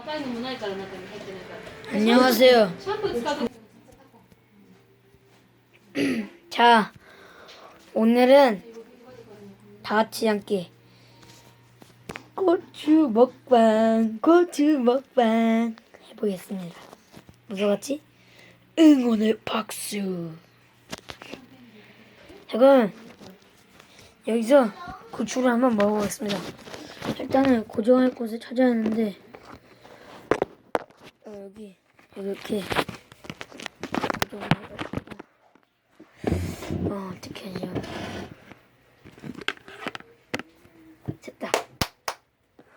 赤いのもないから中に入ってないから 안녕하세요. シャンプー使う 자, 오늘은 다 같이 함께 고추 먹방, 고추 먹방 해보겠습니다. 무서웠지? 응원의 박수. 자, 그럼 여기서 고추를 한번 먹어보겠습니다. 일단은 고정할 곳을 찾아야 하는데 어, 여기 이렇게 어, 어떻게 하죠? 됐다.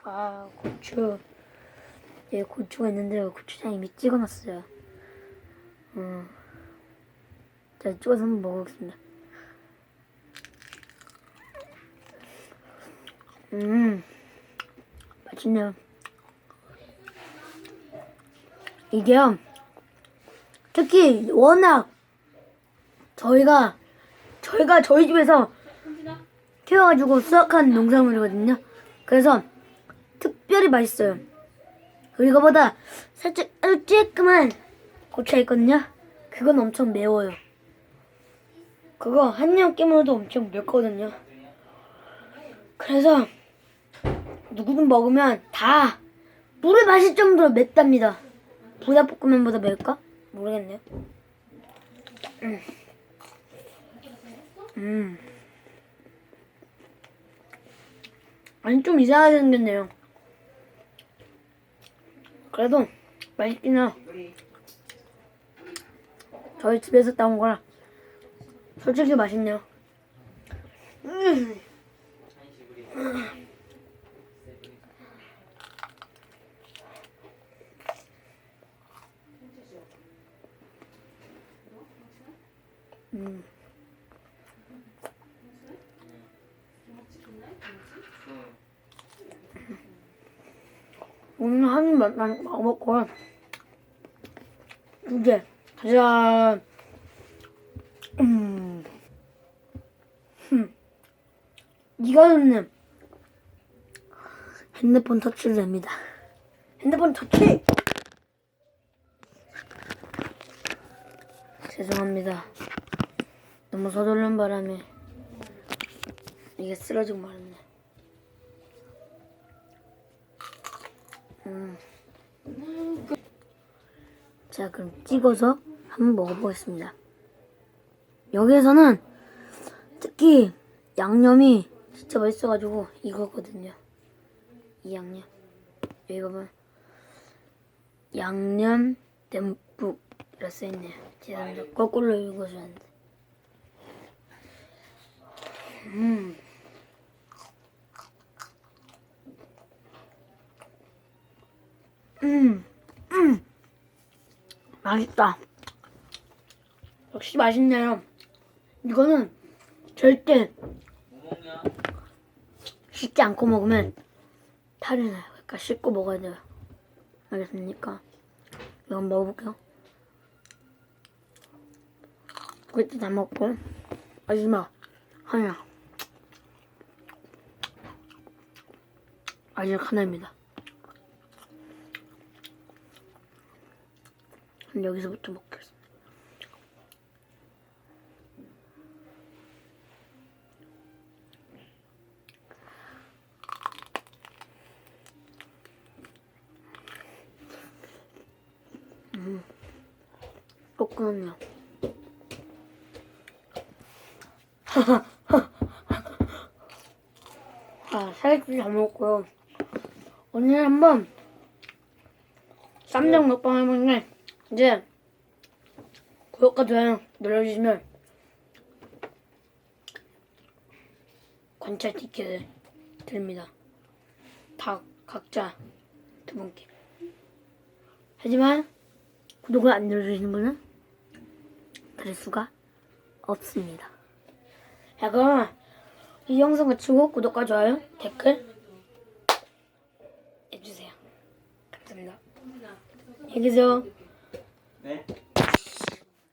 아, 고추. 예, 고추가 있는데 고추장 이미 찍어놨어요. 어. 자, 찍어서 한번 먹어보겠습니다. 음, 맛있네요. 이게요, 특히 워낙 저희가 저희가 저희 집에서 키워가지고 수확한 농산물이거든요. 그래서 특별히 맛있어요. 그리고 이거보다 살짝 아주 쬐끔한 고추가 있거든요. 그건 엄청 매워요. 그거 한입 깨물어도 엄청 맵거든요. 그래서 누구든 먹으면 다 물을 마실 정도로 맵답니다. 불닭볶음면보다 맵까? 모르겠네요. 음. 아니 좀 이상하게 생겼네요. 그래도 맛있긴 해요. 저희 집에서 따온 거라 솔직히 맛있네요. 음. 음. 오늘 한 입만 먹어먹고 이제 가자 음. 흠. 이거는 핸드폰 터치를 됩니다 핸드폰 터치 죄송합니다 너무 서두른 바람에 이게 쓰러지고 말았네 음. 자, 그럼 찍어서 한번 먹어보겠습니다. 여기에서는 특히 양념이 진짜 맛있어가지고 이거거든요. 이 양념. 여기 보면 양념 듬뿍이라 써있네요. 죄송합니다. 거꾸로 읽어줘야 하는데. 음. 음, 음, 맛있다. 역시 맛있네요. 이거는 절대 씻지 않고 먹으면 탈이 나요. 그러니까 씻고 먹어야 돼요. 알겠습니까? 이건 먹어볼게요. 그때 다 먹고 마지막 하나 아직 하나입니다. 그럼 여기서부터 먹겠습니다. 음, 조금요. 아, 살짝 잘 먹고요. 오늘 한번 쌈장 먹방 해보는데 이제 구독과 좋아요 눌러주시면 관찰 티켓을 드립니다. 다 각자 두 분께. 하지만 구독을 안 눌러주시는 분은 그럴 수가 없습니다. 자 그럼 이 영상 마치고 구독과 좋아요 댓글 해주세요. 감사합니다. 안녕히 계세요. 네.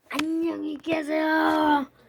안녕히 계세요. 잉.